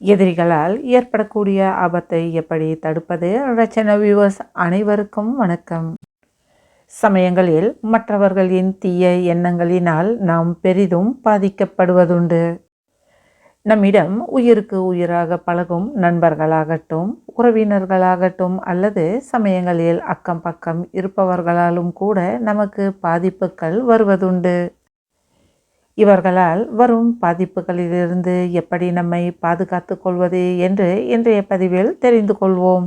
எதிரிகளால் ஏற்படக்கூடிய ஆபத்தை எப்படி தடுப்பது? ரச்சன வியூவர்ஸ் அனைவருக்கும் வணக்கம். சமயங்களில் மற்றவர்களின் தீய எண்ணங்களினால் நாம் பெரிதும் பாதிக்கப்படுவதுண்டு. நம்மிடம் உயிருக்கு உயிராக பழகும் நண்பர்களாகட்டும் உறவினர்களாகட்டும் அல்லது சமயங்களில் அக்கம் பக்கம் இருப்பவர்களாலும் கூட நமக்கு பாதிப்புகள் வருவதுண்டு. இவர்களால் வரும் பாதிப்புகளிலிருந்து எப்படி நம்மை பாதுகாத்து கொள்வது என்று இன்றைய பதிவில் தெரிந்து கொள்வோம்.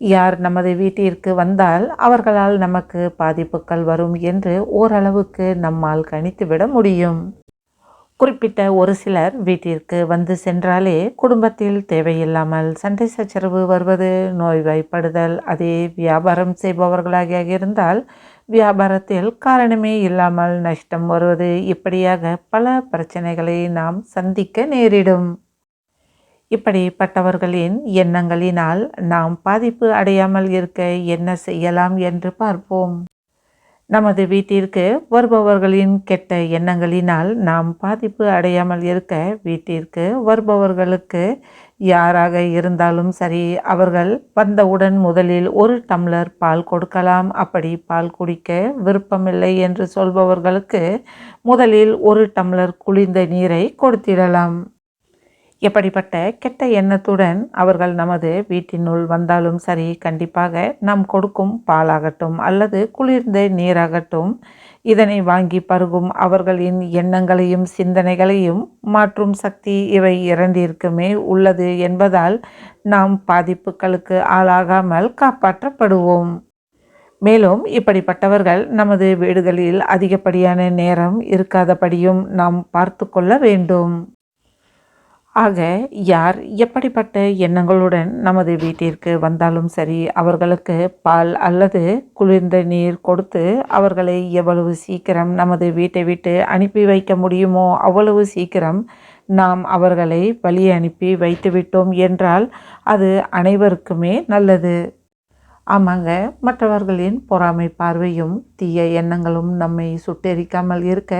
யார் நமது வீட்டிற்கு வந்தால் அவர்களால் நமக்கு பாதிப்புகள் வரும் என்று ஓரளவுக்கு நம்மால் கணித்துவிட முடியும். குறிப்பிட்ட ஒரு சிலர் வீட்டிற்கு வந்து சென்றாலே குடும்பத்தில் தேவையில்லாமல் சண்டை சச்சரவு வருவது நோய்வாய்ப்படுதல் அதே வியாபாரம் செய்பவர்களாக இருந்தால் வியாபாரத்தில் காரணமே இல்லாமல் நஷ்டம் வருவது இப்படியாக பல பிரச்சனைகளை நாம் சந்திக்க நேரிடும். இப்படிப்பட்டவர்களின் எண்ணங்களினால் நாம் பாதிப்பு அடையாமல் இருக்க என்ன செய்யலாம் என்று பார்ப்போம். நமது வீட்டிற்கு வருபவர்களின் கெட்ட எண்ணங்களினால் நாம் பாதிப்பு அடையாமல் இருக்க வீட்டிற்கு வருபவர்களுக்கு யாராக இருந்தாலும் சரி அவர்கள் வந்தவுடன் முதலில் ஒரு டம்ளர் பால் கொடுக்கலாம். அப்படி பால் குடிக்க விருப்பமில்லை என்று சொல்பவர்களுக்கு முதலில் ஒரு டம்ளர் குளிர்ந்த நீரை கொடுத்திடலாம். எப்படிப்பட்ட கெட்ட எண்ணத்துடன் அவர்கள் நமது வீட்டினுள் வந்தாலும் சரி கண்டிப்பாக நாம் கொடுக்கும் பாலாகட்டும் அல்லது குளிர்ந்த நீராகட்டும் இதனை வாங்கி பருகும் அவர்களின் எண்ணங்களையும் சிந்தனைகளையும் மாற்றும் சக்தி இவை இரண்டிற்குமே உள்ளது என்பதால் நாம் பாதிப்புகளுக்கு ஆளாகாமல் காப்பாற்றப்படுவோம். மேலும் இப்படிப்பட்டவர்கள் நமது வீடுகளில் அதிகப்படியான நேரம் இருக்காதபடியும் நாம் பார்த்து கொள்ள வேண்டும். ஆக யார் எப்படிப்பட்ட எண்ணங்களுடன் நமது வீட்டிற்கு வந்தாலும் சரி அவர்களுக்கு பால் அல்லது குளிர்ந்த நீர் கொடுத்து அவர்களை எவ்வளவு சீக்கிரம் நமது வீட்டை விட்டு அனுப்பி வைக்க முடியுமோ அவ்வளவு சீக்கிரம் நாம் அவர்களை வழி அனுப்பி வைத்துவிட்டோம் என்றால் அது அனைவருக்குமே நல்லது. ஆமாங்க மற்றவர்களின் பொறாமை பார்வையும் தீய எண்ணங்களும் நம்மை சுட்டெரிக்காமல் இருக்க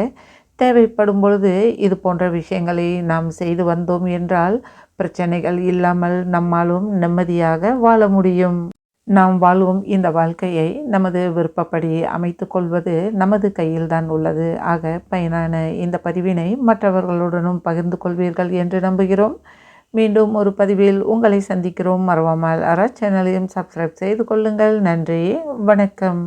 தேவைப்படும் பொழுது இது போன்ற விஷயங்களை நாம் செய்து வந்தோம் என்றால் பிரச்சனைகள் இல்லாமல் நம்மாலும் நிம்மதியாக வாழ முடியும். நாம் வாழ்வும் இந்த வாழ்க்கையை நமது விருப்பப்படி அமைத்து கொள்வது நமது கையில் தான் உள்ளது. ஆக பயனான இந்த பதிவினை மற்றவர்களுடனும் பகிர்ந்து கொள்வீர்கள் என்று நம்புகிறோம். மீண்டும் ஒரு பதிவில் உங்களை சந்திக்கிறோம். மறவாமல் அற சேனலையும் சப்ஸ்கிரைப் செய்து கொள்ளுங்கள். நன்றி வணக்கம்.